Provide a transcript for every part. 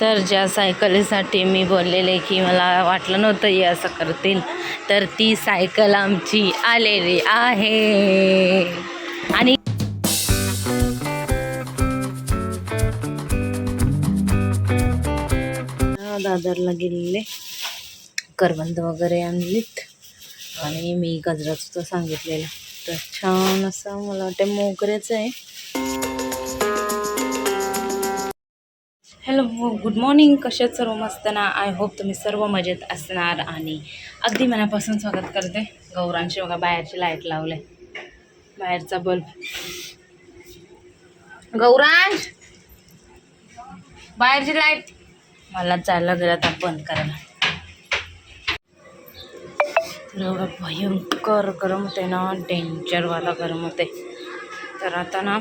तर ज्या सायकलीसाठी मी बोललेले की मला वाटलं नव्हतं हे असं करतील तर ती सायकल आमची आलेली आहे. आणि दादरला गेलेले करबंद वगैरे आणलीत. आणि मी गजराचं तर सांगितलेलं. तर छान असं मला वाटतं मोगऱ्याचं आहे. Hello good morning. कशात सर्व मस्त ना? आय होप तुम्ही सर्व मजेत असणार आणि अगदी मनापासून स्वागत करते. गौरांशी बघा बाहेरची लाइट लावले बाहेरचा बल्ब. गौरांश! बाहेरची लाइट. मला चालला गेला आता बंद करायला. एवढं भयंकर गरम होते ना डेंजरवाला गरम होते तर आता ना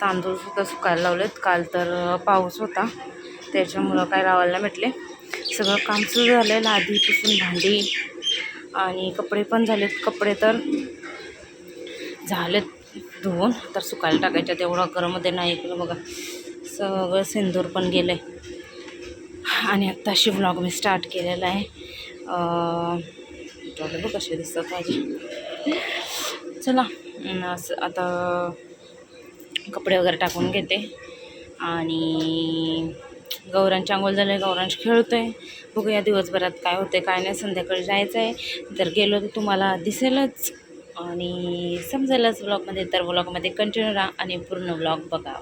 तांदूळ सुद्धा सुकायला लावलेत. काल तर पाऊस होता. त्याच्यामुळं काय लावायला नाही भेटले. सगळं काम सुरू झालं आधीपासून भांडी आणि कपडे पण झालेत. कपडे तर झालेत धुवून. तर सुकायला टाकायच्या तेवढं घरामध्ये नाही इकडं बघा. सगळं सिंदूर पण गेलं आहे आणि आत्ताशी ब्लॉग मी स्टार्ट केलेला आहे. बघ कसे दिसतात माझे. चला असं आता कपडे वगैरे टाकून घेते. आणि गौरांची आंघोळ झालं आहे गौरांश खेळतो आहे बघूया दिवसभरात काय होते काय नाही. संध्याकाळी जायचं आहे जर गेलो तर तुम्हाला दिसेलच. आणि समजेलच ब्लॉगमध्ये तर ब्लॉगमध्ये कंटिन्यू राहा आणि पूर्ण ब्लॉग बघा.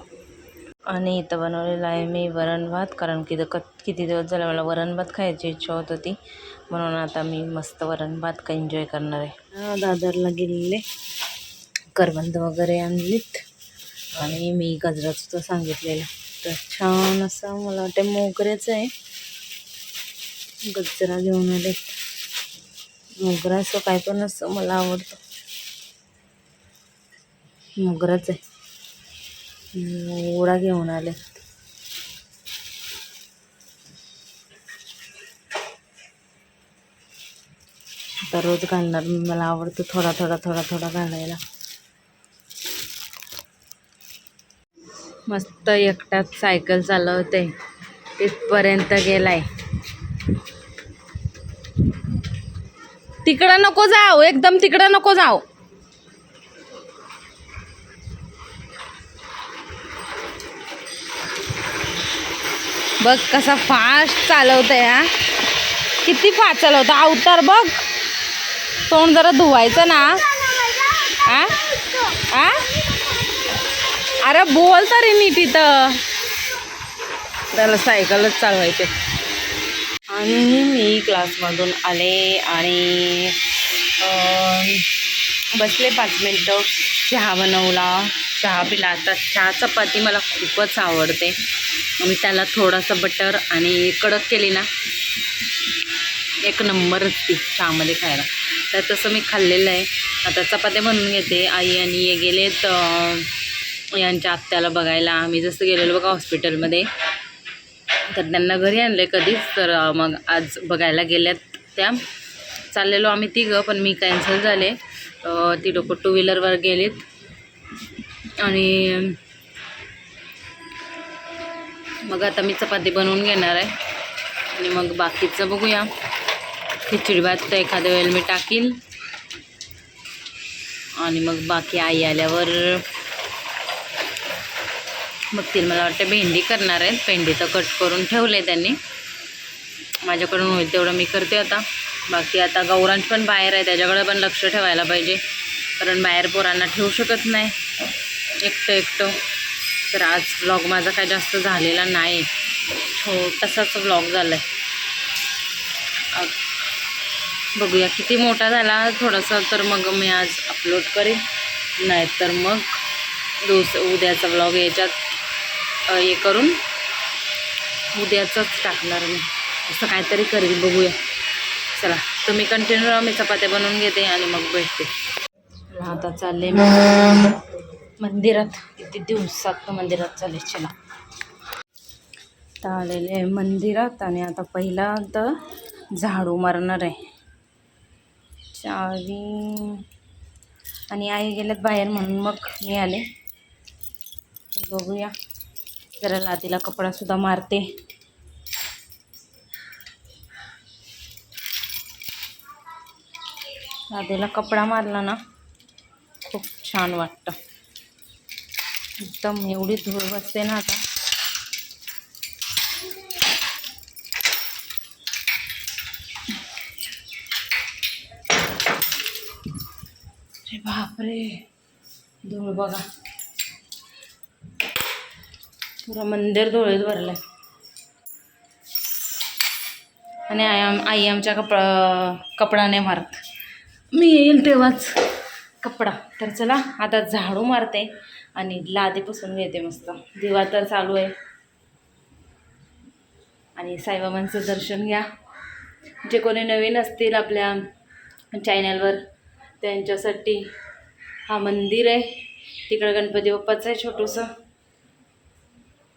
आणि इथं बनवलेलं आहे मी वरण भात कारण की क किती दिवस झाले मला वरण भात खायची इच्छा होत होती. म्हणून आता मी मस्त वरण भात का एन्जॉय करणार आहे. दादरला गेलेले. करबंद वगैरे आणलीत. आणि मी गजराचं तर सांगितलेलं. तर छान असं मला वाटते मोगऱ्याचं आहे. गजरा घेऊन आले. मोगरा असं काय पण असं मला आवडतं. मोगराच आहे. ओढा घेऊन आले. आता रोज घालणार. मला आवडतं थोडा थोडा थोडा थोडा घालायला. मस्त एकटाच सायकल चालवते तिथपर्यंत गेलाय. तिकडं नको जाऊ एकदम तिकडं नको जाऊ. बघ कसा फास्ट चालवतंय हा. किती फास्ट चालवतं अवतार बघ. तोंड जरा धुवायचं ना. आ? आ? अरे बोल तरी नीट इथं. त्याला सायकलच चालवायचे. आणि मी क्लासमधून आले आणि बसले पाच मिनटं. चहा बनवला. चहा पिला. आता चहा चपाती मला खूपच आवडते. मी त्याला थोडासा बटर आणि कडक केली ना. एक नंबरच ती चहामध्ये खायला. तर तसं मी खाल्लेलं आहे. आता चपात्या बनवून घेते. आई आणि हे गेलेत यांच्या आत्याला बघायला. आम्ही जसं गेलेलो बघा हॉस्पिटलमध्ये तर त्यांना घरी आणलं आहे कधीच. तर मग आज बघायला गेल्यात त्या. चाललेलो आम्ही तिघं पण मी कॅन्सल झाले. ती लोकं टू व्हीलरवर गेलीत. आणि मग आता मी चपाती बनवून घेणार आहे. आणि मग बाकीचं बघूया. खिचडी भात तर एखाद्या वेळेला मी टाकील आणि मग बाकी आई आल्यावर बघतील मला वाटतं भेंडी करणार आहेत. भेंडी तर कट करून ठेवले त्यांनी. माझ्याकडून होईल तेवढं मी करते आता. बाकी आता गौरांश पण बाहेर आहे त्याच्याकडे पण लक्ष ठेवायला पाहिजे. कारण बाहेर पोरांना ठेवू शकत नाही. एकटं एकटं. तर आज ब्लॉग माझा काय जास्त झालेला नाही. छोटासाच ब्लॉग झाला आहे बघूया किती मोठा झाला थोडासा तर मग मी आज अपलोड करेन. नाहीतर मग दुस उद्याचा व्लॉग याच्यात. हे करून उद्याचंच टाकणार मी. असं काहीतरी करेल बघूया. चला तुम्ही कंटिन्यू राहा मी चपात्या बनवून घेते आणि मग भेटते. आता चालले मंदिरात. किती दिवसात मंदिरात चालले चला. आता आलेले आहे मंदिरात आणि आता पहिला तर झाडू मारणार आहे. चावी. आणि आई गेल्यात बाहेर म्हणून मग मी आले. बघूया. जरा लादीला कपडासुद्धा मारते. लादीला कपडा मारला ना खूप छान वाटतं. एकदम एवढी धूळ बसते ना आता. बापरे धूळ बघा. पुरं मंदिर डोळेच भरलं आहे आणि आई आम आई आमच्या कपडा कपडा नाही मारत. मी येईल तेव्हाच. कपडा. तर चला आता झाडू मारते आणि लादी पुसून घेते मस्त. दिवा तर चालू आहे. आणि साईबाबांचं दर्शन घ्या. जे कोणी नवीन असतील आपल्या चॅनलवर त्यांच्यासाठी हा मंदिर आहे. तिकडं गणपती बाप्पाचं आहे छोटंसं.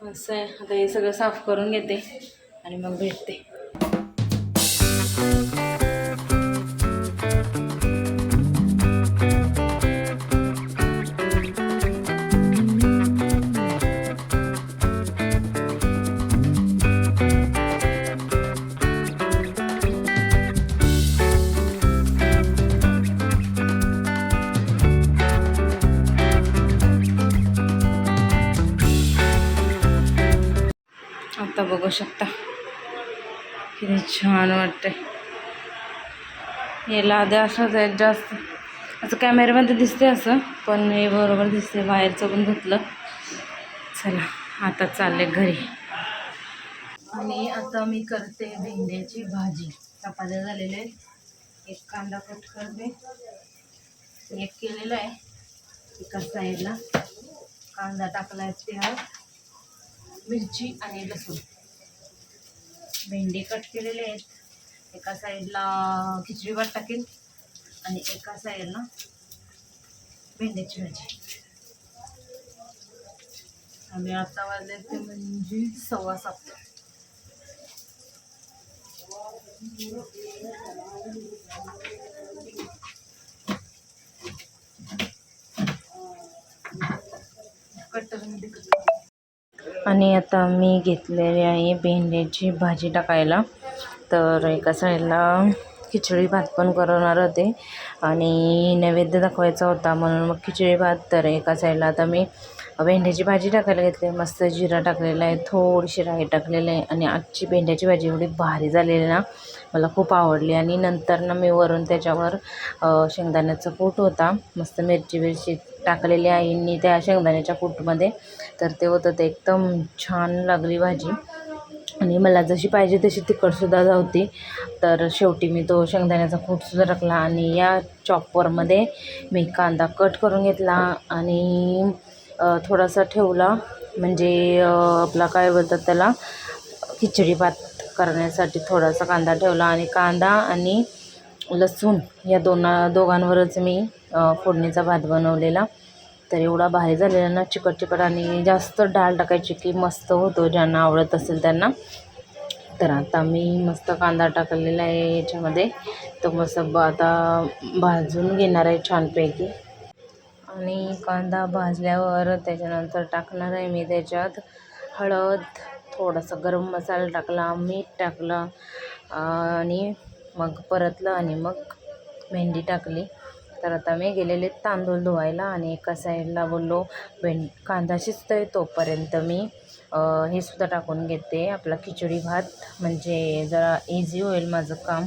असं आहे. आता हे सगळं साफ करून घेते आणि मग भेटते. बघू शकता. किती छान वाटतंय. हे लाद्या असंच आहे जास्त. असं कॅमेऱ्यामध्ये दिसते असं पण हे बरोबर दिसते बाहेरचं पण धुतलं. चला आता चालले घरी. आणि आता मी करते भेंड्याची भाजी. चपात्या झालेल्या आहेत. एक कांदा कट करते. एक केलेला आहे एका साईडला कांदा टाकला आहे मिरची आणि लसूण. भेंडी कट केलेले आहेत. एका साईडला खिचडी भात टाकेल आणि एका साईडला भेंड्याची भाजी आम्ही आता वाजले ते म्हणजे सव्वा सात. कट आणि आता मी घेतलेली आहे भेंड्याची भाजी टाकायला. तर एका साईडला खिचडी भात पण करणार होते. आणि नैवेद्य दाखवायचा होता म्हणून मग खिचडी भात तर एका साईडला आता मी भेंड्याची भाजी टाकायला घेतली. मस्त जिरा टाकलेला आहे थोडीशी राई टाकलेलं आहे आणि आजची भेंड्याची भाजी एवढी भारी झालेली ना मला खूप आवडली. आणि नंतर ना मी वरून त्याच्यावर शेंगदाण्याचा कूट होता. मस्त मिरची बिरची टाकलेली आईंनी त्या शेंगदाण्याच्या कूटमध्ये. तर ते होतं ते एकदम छान लागली भाजी. आणि मला जशी पाहिजे तशी तिखटसुद्धा होती तर शेवटी मी तो शेंगदाण्याचा कूटसुद्धा टाकला. आणि या चॉपरमध्ये मी कांदा कट करून घेतला. आणि थोडासा ठेवला. म्हणजे आपला काय बोलतात त्याला खिचडी भात करण्यासाठी थोडासा कांदा ठेवला आणि कांदा आणि लसूण या दोन दोघांवरच मी फोडणीचा भात बनवलेला. तर एवढा भारी झालेला ना चिकट चिकट आणि जास्त डाळ टाकायची की मस्त होतो ज्यांना आवडत असेल त्यांना. तर आता मी मस्त कांदा टाकलेला आहे याच्यामध्ये. तो मस्त आता भाजून घेणार आहे छानपैकी. आणि कांदा भाजल्यावर त्याच्यानंतर टाकणार आहे मी त्याच्यात हळद थोडासा गरम मसाला टाकला मीठ टाकलं आणि मग परतलं आणि मग भेंडी टाकली. तर आता मी गेलेले तांदूळ धुवायला आणि एका साईडला बोललो भेंड कांदा शिजतोय तोपर्यंत मी हे सुद्धा टाकून घेते. आपला खिचडी भात म्हणजे जरा इझी होईल माझं काम.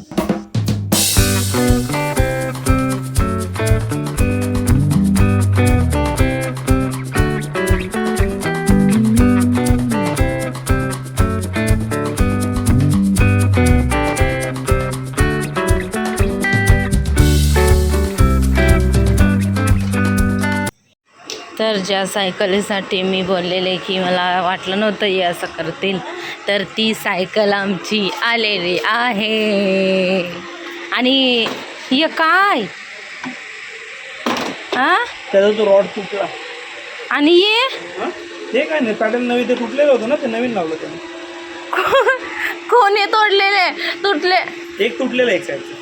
तर ज्या सायकलीसाठी मी बोललेले की मला वाटलं नव्हतं हे असं करतील तर ती सायकल आमची आलेली आहे. आणि हे काय? हा त्याचा तो रॉड तुटला. आणि ये हा? ते काय नाही पॅटर्न नवीन ते तुटलेलं होतं ना ते नवीन लावलं त्याने. कोणी तोडलेले? तुटले एक तुटलेलं एक साईडचं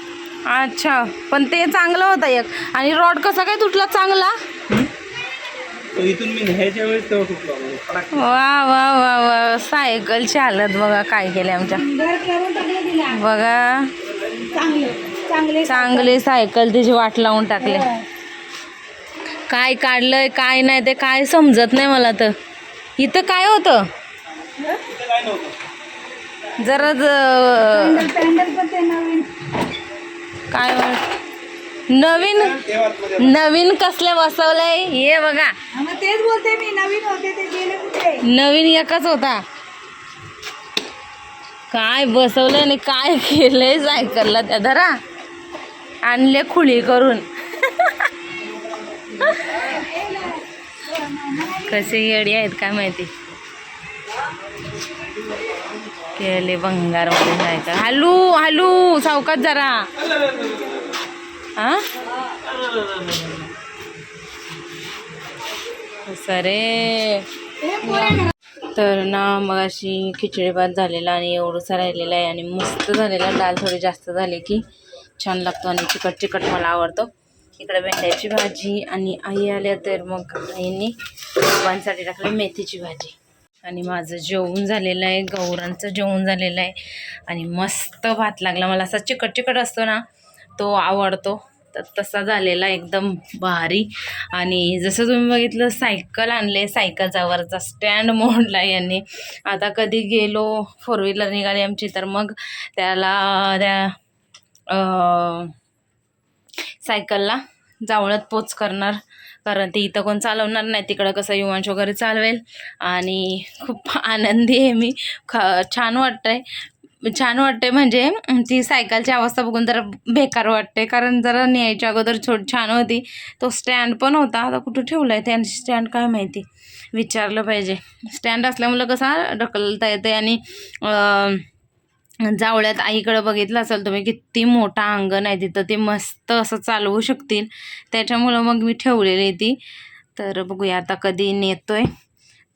अच्छा पण ते चांगलं होतं एक. आणि रॉड कसा काय तुटला? चांगला? तो इथून मी न्यायच्या वेळेस तेव्हा तुटला. वा वा वा वा सायकल चालत बघा काय केले आमच्या. बघा. चांगले चांगली सायकल तिची वाट लावून टाकले. काय काढलंय काय नाही ते काय समजत नाही मला तर. इथं काय होतं? तिथे काय नव्हतं जरा काय म्हण- नवीन नवीन कसले बसवलंय? हे बघा तेच बोलते मी नवीन होते ते गेले कुठे? नवीन एकच होता. काय बसवलंय आणि काय केलंय सायकलला त्या धरा. आणले खुळी करून. कसे येडी आहेत काय माहिती? केले भंगारमध्ये सायकल हलू हलू सावकाश जरा. सरे तर ना मग अशी खिचडी भात झालेला आणि एवढंसा राहिलेला आहे आणि मस्त झालेला डाळ थोडी जास्त झाली की छान लागतो आणि चिकट चिकट मला आवडतो. इकडे भेंड्याची भाजी आणि आई आल्या तर मग आईंनी बाबांसाठी टाकली मेथीची भाजी. आणि माझं जेवण झालेलं आहे गौरांचं जेवण झालेलं आहे आणि मस्त भात लागला. मला असा चिकट चिकट असतो ना तो आवडतो. तर तसा झालेला एकदम भारी. आणि जसं तुम्ही बघितलं सायकल आणले सायकलचा वरचा स्टँड मोडला यांनी. आता कधी गेलो फोर व्हीलर निघाली आमची तर मग त्याला त्या सायकलला जावळत पोच करणार. कारण ते इथं कोण चालवणार नाही तिकडं कसं युवांश वगैरे चालवेल. आणि खूप आनंदी आहे मी. ख छान वाटतंय. छान वाटते म्हणजे ती सायकलची अवस्था बघून जरा बेकार वाटते कारण जरा न्यायच्या अगोदर छोट छान होती. तो स्टँड पण होता. आता कुठं ठेवला आहे त्यांची स्टँड काय माहिती? विचारलं पाहिजे. स्टँड असल्यामुळं कसा ढकलता येते आणि जावळ्यात आईकडं बघितलं असेल तुम्ही किती मोठा अंगण आहे तिथं. ते मस्त असं चालवू शकतील. त्याच्यामुळं मग मी ठेवलेली ती. तर बघूया आता कधी नेतोय.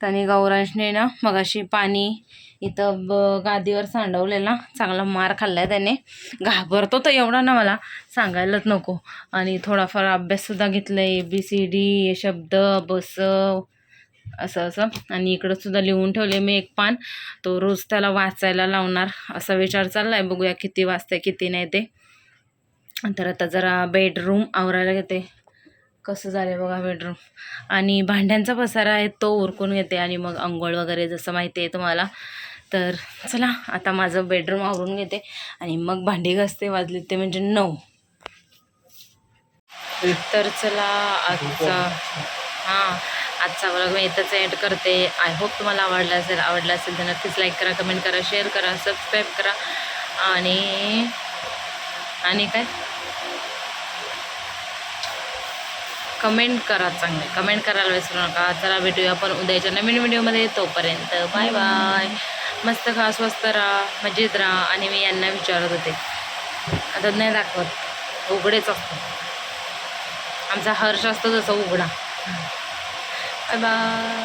आणि गौरांशने ना मगाशी पाणी इथं ब गादीवर सांडवलेला चांगला मार खाल्ला आहे त्याने. घाबरतो तर एवढा ना मला सांगायलाच नको. आणि थोडाफार अभ्याससुद्धा घेतला आहे ए बी सी डी शब्द बसव असं असं. आणि इकडंसुद्धा लिहून ठेवले मी एक पान. तो रोज त्याला वाचायला लावणार असा विचार चालला आहे बघूया किती वाचतंय किती नाही ते. तर आता जरा बेडरूम आवरायला घेते. कसं झालं बघा बेडरूम आणि भांड्यांचा पसारा आहे तो उरकून घेते आणि मग अंघोळ वगैरे जसं माहिती आहे तुम्हाला. तर चला आता माझं बेडरूम आवरून घेते आणि मग भांडी घासते वाजले ते म्हणजे नऊ. तर चला आजचा हां आजचा ब्लॉग मी इथंच एंड करते. आय होप तुम्हाला आवडला असेल आवडला असेल तर नक्कीच लाईक करा कमेंट करा शेअर करा सबस्क्राईब करा. आणि आणि काय? कमेंट करा चांगले. कमेंट करायला विसरू नका. चला भेटूया आपण उद्याच्या नवीन व्हिडिओमध्ये तोपर्यंत. Bye bye. मस्त खा स्वस्त राहा मजेत राहा. आणि मी यांना विचारत होते. आता नाही दाखवत. उघडेच असतो. आमचा हर्ष असतो जसा उघडा. Bye bye.